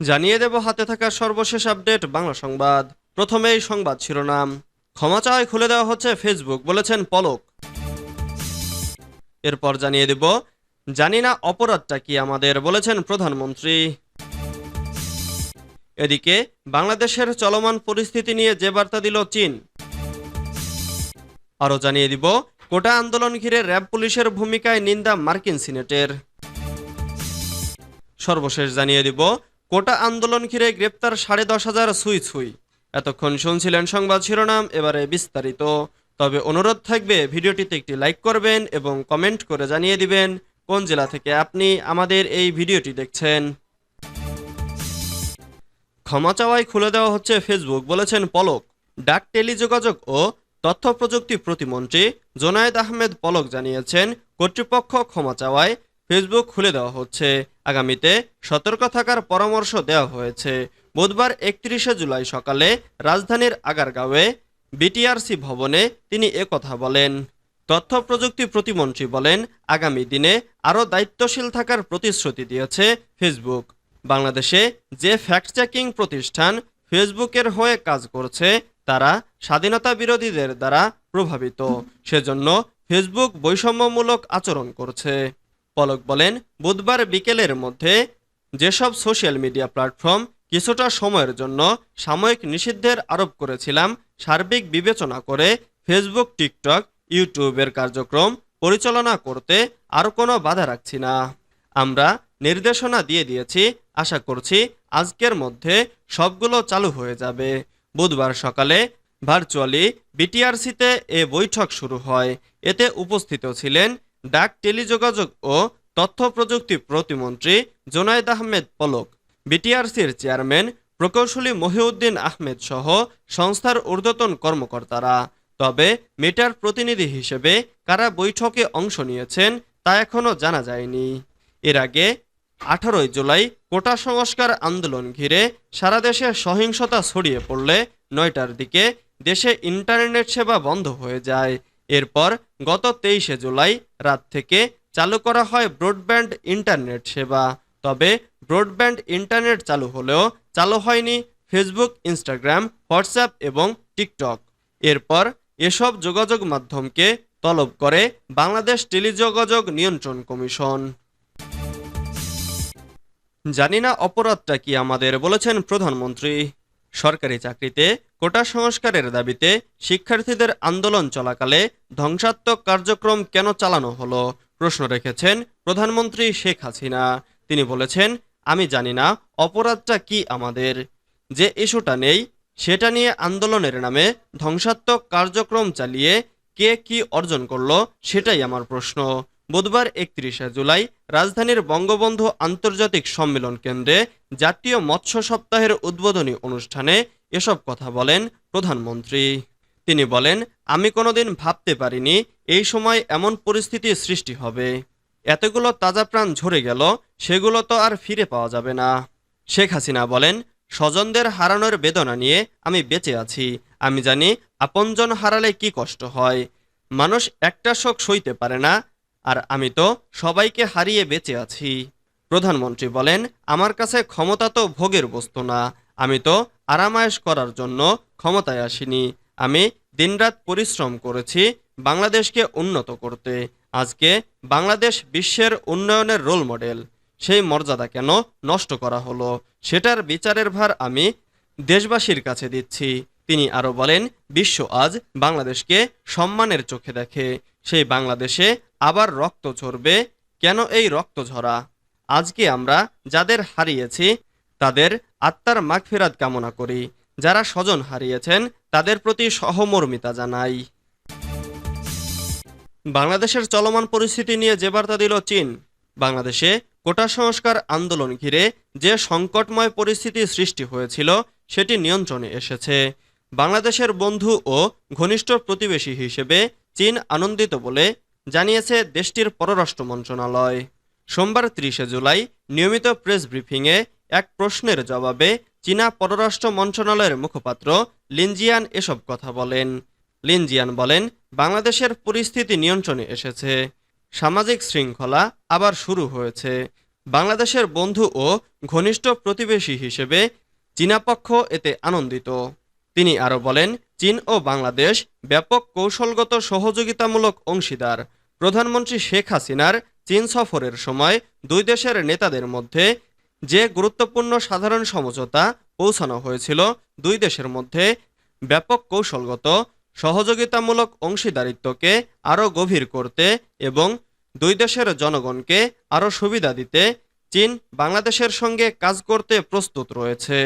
জানিয়ে দেব হাতে থাকা সর্বশেষ আপডেট বাংলা সংবাদ। প্রথমেই সংবাদ শিরোনাম। ক্ষমা চাওয়ায় খুলে দেওয়া হচ্ছে ফেসবুক, বলেছেন পলক। এরপর জানিয়ে দেব, জানি না অপরাধটা কি আমাদের, বলেছেন প্রধানমন্ত্রী। এদিকে, বাংলাদেশের চলমান পরিস্থিতি নিয়ে যে বার্তা দিল চীন। আরও জানিয়ে দিব, কোটা আন্দোলন ঘিরে র্যাব পুলিশের ভূমিকায় নিন্দা মার্কিন সিনেটের। সর্বশেষ জানিয়ে দিব কোটা আন্দোলন ঘিরে গ্রেপ্তার সাড়ে দশ হাজার সুই ছুই। এতক্ষণ শুনছিলেন সংবাদ শিরোনাম, এবারে বিস্তারিত। তবে অনুরোধ থাকবে, ভিডিওটিতে একটি লাইক করবেন এবং কমেন্ট করে জানিয়ে দিবেন কোন জেলা থেকে আপনি আমাদের এই ভিডিওটি দেখছেন। ক্ষমা চাওয়ায় খুলে দেওয়া হচ্ছে ফেসবুক, বলেছেন পলক, ডাক টেলিযোগাযোগ ও তথ্য প্রযুক্তি প্রতিমন্ত্রী জোনায়েদ আহমেদ পলক জানিয়েছেন, কর্তৃপক্ষ ক্ষমা চাওয়ায় ফেসবুক খুলে দেওয়া হচ্ছে। আগামীতে সতর্ক থাকার পরামর্শ দেওয়া হয়েছে। বুধবার একত্রিশে জুলাই সকালে রাজধানীর আগারগাঁওয়ে বিটিআরসি ভবনে তিনি একথা বলেন। তথ্য প্রযুক্তি প্রতিমন্ত্রী বলেন, আগামী দিনে আরও দায়িত্বশীল থাকার প্রতিশ্রুতি দিয়েছে ফেসবুক। বাংলাদেশে যে ফ্যাক্ট চেকিং প্রতিষ্ঠান ফেসবুকের হয়ে কাজ করছে, তারা স্বাধীনতা বিরোধীদের দ্বারা প্রভাবিত। সেজন্য ফেসবুক বৈষম্যমূলক আচরণ করছে। পলক বলেন, বুধবার বিকেলের মধ্যে যেসব সোশ্যাল মিডিয়া প্ল্যাটফর্ম কিছুটা সময়ের জন্য সাময়িক নিষিদ্ধের আরোপ করেছিলাম, সার্বিক বিবেচনা করে ফেসবুক, টিকটক, ইউটিউবের কার্যক্রম পরিচালনা করতে আর কোনো বাধা রাখছি না। আমরা নির্দেশনা দিয়ে দিয়েছি, আশা করছি আজকের মধ্যে সবগুলো চালু হয়ে যাবে। বুধবার সকালে ভার্চুয়ালি বিটিআরসিতে এ বৈঠক শুরু হয়। এতে উপস্থিত ছিলেন ডাক, টেলিযোগাযোগ ও তথ্য প্রযুক্তি প্রতিমন্ত্রী জোনায়েদ আহমেদ পলক, বিটিআরসির চেয়ারম্যান প্রকৌশলী মহিউদ্দিন আহমেদ সহ সংস্থার ঊর্ধ্বতন কর্মকর্তারা। তবে মেটার প্রতিনিধি হিসেবে কারা বৈঠকে অংশ নিয়েছেন তা এখনও জানা যায়নি। এর আগে আঠারোই জুলাই কোটা সংস্কার আন্দোলন ঘিরে সারা দেশে সহিংসতা ছড়িয়ে পড়লে নয়টার দিকে দেশে ইন্টারনেট সেবা বন্ধ হয়ে যায়। এরপর গত তেইশে জুলাই রাত থেকে চালু করা হয় ব্রডব্যান্ড ইন্টারনেট সেবা। তবে ব্রডব্যান্ড ইন্টারনেট চালু হলেও চালু হয়নি ফেসবুক, ইনস্টাগ্রাম, হোয়াটসঅ্যাপ এবং টিকটক। এরপর এসব যোগাযোগ মাধ্যমকে তলব করে বাংলাদেশ টেলিযোগাযোগ নিয়ন্ত্রণ কমিশন। জানি না অপরাধটা কি আমাদের বলেছেন প্রধানমন্ত্রী। সরকারি চাকরিতে কোটা সংস্কারের দাবিতে শিক্ষার্থীদের আন্দোলন চলাকালে ধ্বংসাত্মক কার্যক্রম কেন চালানো হলো প্রশ্ন রেখেছেন প্রধানমন্ত্রী শেখ হাসিনা। তিনি বলেছেন, আমি জানি না অপরাধটা কি আমাদের। যে ইস্যুটা নেই, সেটা নিয়ে আন্দোলনের নামে ধ্বংসাত্মক কার্যক্রম চালিয়ে কে কি অর্জন করল, সেটাই আমার প্রশ্ন। বুধবার একত্রিশে জুলাই রাজধানীর বঙ্গবন্ধু আন্তর্জাতিক সম্মেলন কেন্দ্রে জাতীয় মৎস্য সপ্তাহের উদ্বোধনী অনুষ্ঠানে এসব কথা বলেন প্রধানমন্ত্রী। তিনি বলেন, আমি কোনোদিন ভাবতে পারিনি এই সময় এমন পরিস্থিতি সৃষ্টি হবে। এতগুলো তাজা প্রাণ ঝরে গেল, সেগুলো তো আর ফিরে পাওয়া যাবে না। শেখ হাসিনা বলেন, স্বজনদের হারানোর বেদনা নিয়ে আমি বেঁচে আছি। আমি জানি আপনজন হারালে কি কষ্ট হয়। মানুষ একটা শোক সইতে পারে না আর আমি তো সবাইকে হারিয়ে বেঁচে আছি। প্রধানমন্ত্রী বলেন, আমার কাছে ক্ষমতা তো ভোগের বস্তু না। আমি তো আরামায়েশ করার জন্য ক্ষমতায় আসিনি। আমি দিনরাত পরিশ্রম করেছি বাংলাদেশকে উন্নত করতে। আজকে বাংলাদেশ বিশ্বের উন্নয়নের রোল মডেল। সেই মর্যাদা কেন নষ্ট করা হলো, সেটার বিচারের ভার আমি দেশবাসীর কাছে দিচ্ছি। তিনি আরও বলেন, বিশ্ব আজ বাংলাদেশকে সম্মানের চোখে দেখে। সেই বাংলাদেশে আবার রক্ত ঝরবে, কেন এই রক্ত ঝরা? আজকে আমরা যাদের হারিয়েছি, তাদের আত্মার মাগফিরাত কামনা করি। যারা স্বজন হারিয়েছেন, তাদের প্রতি সহমর্মিতা জানাই। বাংলাদেশের চলমান পরিস্থিতি নিয়ে যে বার্তা দিল চীন, বাংলাদেশে কোটা সংস্কার আন্দোলন ঘিরে যে সংকটময় পরিস্থিতি সৃষ্টি হয়েছিল, সেটি নিয়ন্ত্রণে এসেছে। বাংলাদেশের বন্ধু ও ঘনিষ্ঠ প্রতিবেশী হিসেবে চীন আনন্দিত বলে জানিয়েছে দেশটির পররাষ্ট্র মন্ত্রণালয়। সোমবার ত্রিশে জুলাই নিয়মিত প্রেস ব্রিফিংয়ে এক প্রশ্নের জবাবে চীনা পররাষ্ট্র মন্ত্রণালয়ের মুখপাত্র লিনজিয়ান এসব কথা বলেন। লিনজিয়ান বলেন, বাংলাদেশের পরিস্থিতি নিয়ন্ত্রণে এসেছে। সামাজিক শৃঙ্খলা আবার শুরু হয়েছে। বাংলাদেশের বন্ধু ও ঘনিষ্ঠ প্রতিবেশী হিসেবে চীনা পক্ষ এতে আনন্দিত। তিনি আরও বলেন, চীন ও বাংলাদেশ ব্যাপক কৌশলগত সহযোগিতামূলক অংশীদার। প্রধানমন্ত্রী শেখ হাসিনার চীন সফরের সময় দুই দেশের নেতাদের মধ্যে যে গুরুত্বপূর্ণ সাধারণ সমঝোতা পৌঁছানো হয়েছিল, দুই দেশের মধ্যে ব্যাপক কৌশলগত, সহযোগিতামূলক অংশীদারিত্বকে আরও গভীর করতে এবং দুই দেশের জনগণকে আরও সুবিধা দিতে চীন বাংলাদেশের সঙ্গে কাজ করতে প্রস্তুত রয়েছে।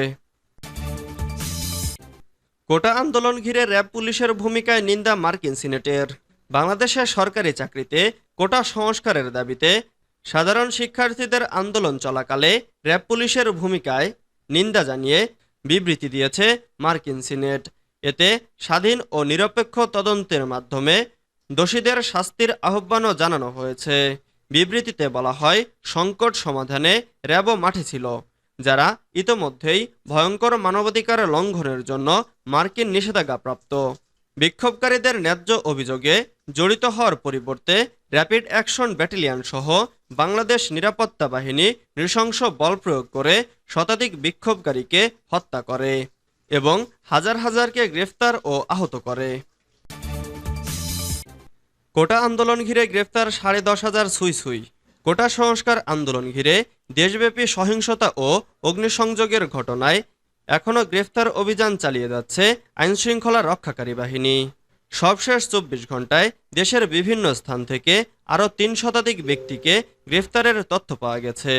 কোটা আন্দোলন ঘিরে র্যাব পুলিশের ভূমিকায় নিন্দা মার্কিন সিনেটের। বাংলাদেশের সরকারি চাকরিতে কোটা সংস্কারের দাবিতে সাধারণ শিক্ষার্থীদের আন্দোলন চলাকালে র্যাব পুলিশের ভূমিকায় নিন্দা জানিয়ে বিবৃতি দিয়েছে মার্কিন সিনেট। এতে স্বাধীন ও নিরপেক্ষ তদন্তের মাধ্যমে দোষীদের শাস্তির আহ্বানও জানানো হয়েছে। বিবৃতিতে বলা হয়, সংকট সমাধানে র্যাবও মাঠে ছিল, যারা ইতোমধ্যেই ভয়ঙ্কর মানবাধিকার লঙ্ঘনের জন্য মার্কিন নিষেধাজ্ঞাপ্রাপ্ত। বিক্ষোভকারীদের ন্যায্য অভিযোগে জড়িত হওয়ার পরিবর্তে র্যাপিড অ্যাকশন ব্যাটালিয়ন সহ বাংলাদেশ নিরাপত্তা বাহিনী নৃশংস বল প্রয়োগ করে শতাধিক বিক্ষোভকারীকে হত্যা করে এবং হাজার হাজারকে গ্রেফতার ও আহত করে। কোটা আন্দোলন ঘিরে গ্রেফতার সাড়ে দশ হাজার সুই সুই কোটা সংস্কার আন্দোলন ঘিরে দেশব্যাপী সহিংসতা ও অগ্নিসংযোগের ঘটনায় এখনও গ্রেফতার অভিযান চালিয়ে যাচ্ছে আইনশৃঙ্খলা রক্ষাকারী বাহিনী। সবশেষ চব্বিশ ঘন্টায় দেশের বিভিন্ন স্থান থেকে আরও তিন শতাধিক ব্যক্তিকে গ্রেফতারের তথ্য পাওয়া গেছে।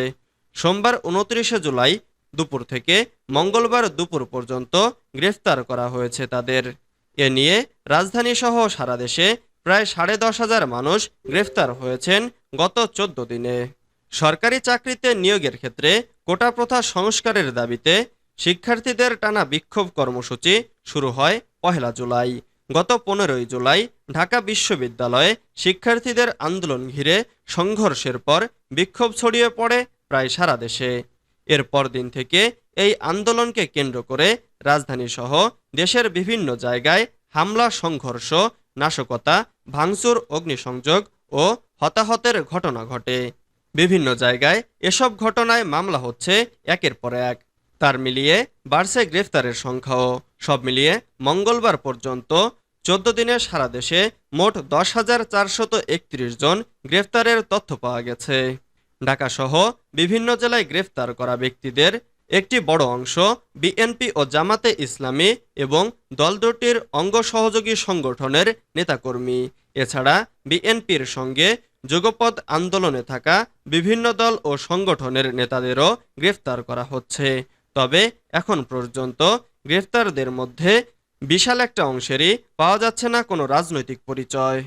সোমবার উনত্রিশে জুলাই দুপুর থেকে মঙ্গলবার দুপুর পর্যন্ত গ্রেফতার করা হয়েছে তাদের। এ নিয়ে রাজধানীসহ সারা দেশে প্রায় সাড়ে দশ হাজার মানুষ গ্রেফতার হয়েছেন গত চোদ্দ দিনে। সরকারি চাকরিতে নিয়োগের ক্ষেত্রে কোটা প্রথা সংস্কারের দাবিতে শিক্ষার্থীদের টানা বিক্ষোভ কর্মসূচি শুরু হয় পহেলা জুলাই। গত পনেরোই জুলাই ঢাকা বিশ্ববিদ্যালয়ে শিক্ষার্থীদের আন্দোলন ঘিরে সংঘর্ষের পর বিক্ষোভ ছড়িয়ে পড়ে প্রায় সারা দেশে। এরপর দিন থেকে এই আন্দোলনকে কেন্দ্র করে রাজধানীসহ দেশের বিভিন্ন জায়গায় হামলা, সংঘর্ষ, নাশকতা, ভাঙচুর, অগ্নিসংযোগ ও হতাহতের ঘটনা ঘটে। বিভিন্ন জায়গায় এসব ঘটনায় মামলা হচ্ছে একের পর এক। তার মিলিয়ে বাড়ছে গ্রেফতারের সংখ্যাও। সব মিলিয়ে মঙ্গলবার পর্যন্ত চোদ্দ দিনে সারা দেশে মোট দশ হাজার চারশত একত্রিশ জন গ্রেফতারের তথ্য পাওয়া গেছে। ঢাকাসহ বিভিন্ন জেলায় গ্রেফতার করা ব্যক্তিদের একটি বড় অংশ বিএনপি ও জামাতে ইসলামী এবং দল দুটির অঙ্গ সহযোগী সংগঠনের নেতাকর্মী। এছাড়া বিএনপির সঙ্গে যুগপৎ আন্দোলনে থাকা বিভিন্ন দল ও সংগঠনের নেতাদেরও গ্রেফতার করা হচ্ছে। তবে এখন পর্যন্ত গ্রেফতারদের মধ্যে বিশাল একটা অংশেরই পাওয়া যাচ্ছে না কোনো রাজনৈতিক পরিচয়।